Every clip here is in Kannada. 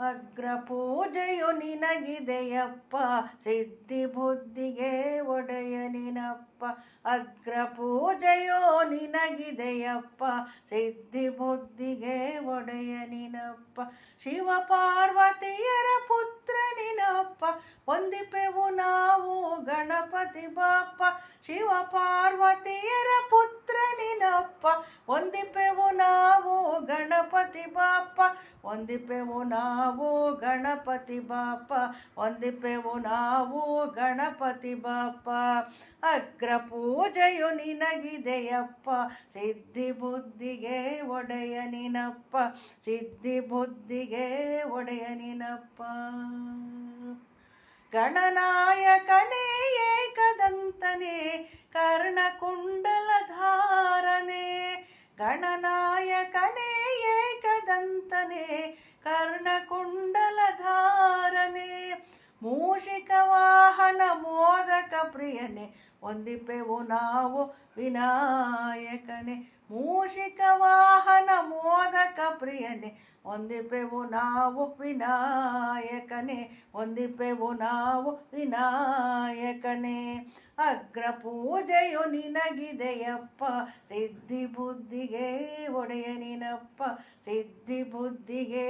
ಅಗ್ರ ಪೂಜೆಯು ನಿನಗಿದೆಯಪ್ಪ. ಸಿದ್ಧಿ ಬುದ್ಧಿಗೆ ಒಡೆಯ ನಿನಪ್ಪ. ಅಗ್ರ ಪೂಜೆಯೋ ನಿನಗಿದೆಯಪ್ಪ. ಸಿದ್ಧಿ ಬುದ್ಧಿಗೆ ಒಡೆಯ ನಿನಪ್ಪ. ಶಿವ ಪಾರ್ವತಿಯರ ಪುತ್ರ ನಿನಪ್ಪ. ಹೊಂದಿಪೆವು ನಾವು ಗಣಪತಿ ಬಾಪ್ಪ ಶಿವ ಪಾರ್ವತಿಯರ ಪುತ್ರ ನಿನಪ್ಪ. ಹೊಂದಿಪೆವು ನಾವು ಗಣಪತಿ ಬಾಪ ಹೊಂದಿಪೆವು ನಾವು ಗಣಪತಿ ಬಾಪ ಹೊಂದಿಪೆವು ನಾವು ಗಣಪತಿ ಬಾಪ. ಅಗ್ರ ಪೂಜೆಯು ನಿನಗಿದೆಯಪ್ಪ, ಸಿದ್ಧಿ ಬುದ್ಧಿಗೆ ಒಡೆಯ ನಿನಪ್ಪ, ಸಿದ್ಧಿ ಬುದ್ಧಿಗೆ ಒಡೆಯ ನಿನಪ್ಪ. ಗಣನಾಯಕನೇ ಏಕದಂತನೇ ಕರ್ಣಕುಂಡಲಧಾರನೆ ಮೂಷಿಕ ವಾಹನ ಮೋದಕ ಪ್ರಿಯನೆ ಒಂದಿಪ್ಪೆವು ನಾವು ವಿನಾಯಕನೇ. ಮೂಷಿಕ ವಾಹನ ಮೋದಕ ಪ್ರಿಯನೆ ಒಂದಿಪ್ಪೆವು ನಾವು ವಿನಾಯಕನೇ. ಒಂದಿಪ್ಪೆವು ನಾವು ವಿನಾಯಕನೇ. ಅಗ್ರ ಪೂಜೆಯು ನಿನಗಿದೆಯಪ್ಪ, ಸಿದ್ಧಿ ಬುದ್ಧಿಗೆ ಒಡೆಯ ನಿನಪ್ಪ, ಸಿದ್ಧಿ ಬುದ್ಧಿಗೆ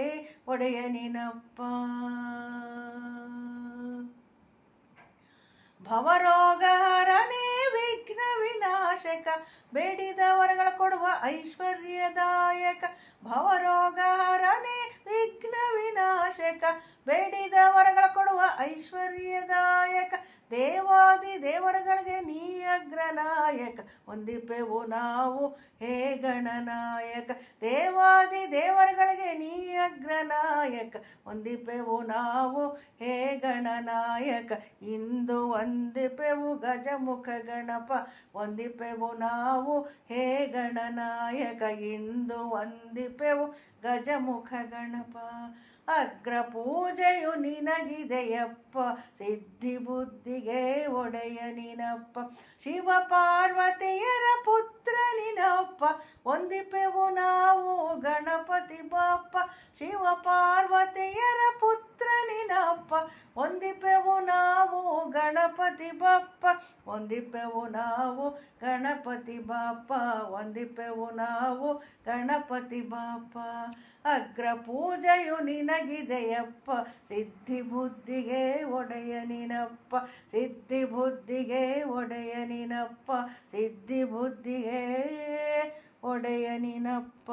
ಒಡೆಯ ನಿನಪ್ಪ. ಭವರೋಗಹರನೇ ವಿಘ್ನ ವಿನಾಶಕ ಬೇಡಿದವರಗಳ ಕೊಡುವ ಐಶ್ವರ್ಯದಾಯಕ. ಭವರೋಗಹರನೇ ವಿಘ್ನ ವಿನಾಶಕ ಬೇಡಿದವರಗಳ ಕೊಡುವ ಐಶ್ವರ್ಯದಾಯಕ. ದೇವಾದಿ ದೇವರುಗಳಿಗೆ ನೀ ಅಗ್ರನಾಯಕ ಹೊಂದಿಪೆವು ನಾವು ಹೇ ಗಣನಾಯಕ. ದೇವಾದಿ ದೇವರುಗಳಿಗೆ ನೀ ಅಗ್ರನಾಯಕ, ಹೊಂದಿಪೆವು ನಾವು ಹೇ ಗಣನಾಯಕ. ಇಂದು ಒಂದಿಪೆವು ಗಜಮುಖ ಗಣಪ, ಹೊಂದಿಪೆವು ನಾವು ಹೇ ಗಣನಾಯಕ. ಇಂದು ಒಂದಿಪೆವು ಗಜಮುಖ ಗಣಪ. ಅಗ್ರ ಪೂಜೆಯು ನಿನಗಿದೆಯಪ್ಪ. ಸಿದ್ಧಿ ಬುದ್ಧಿಗೆ ಒಡೆಯ ನಿನಪ್ಪ. ಶಿವ ಪಾರ್ವತಿಯರ ಪುತ್ರ ನಿನಪ್ಪ. ಒಂದಿಪೆವು ನಾವು ಗಣಪತಿ ಬಾಪ್ಪ ಶಿವ ಪಾರ್ವತಿಯರ ಪುತ್ರ ಒಂದಿಪೆವು ನಾವು ಗಣಪತಿ ಬಪ್ಪ ಒಂದಿಪ್ಪೆವು ನಾವು ಗಣಪತಿ ಬಾಪ ಒಂದಿಪ್ಪೆವು ನಾವು ಗಣಪತಿ ಬಾಪ ಅಗ್ರ ಪೂಜೆಯು ನಿನಗಿದೆಯಪ್ಪ, ಸಿದ್ಧಿ ಬುದ್ಧಿಗೆ ಒಡೆಯ ನಿನಪ್ಪ, ಸಿದ್ಧಿ ಬುದ್ಧಿಗೆ ಒಡೆಯ ನಿನಪ್ಪ, ಸಿದ್ಧಿ ಬುದ್ಧಿಗೆ ಒಡೆಯ ನಿನಪ್ಪ.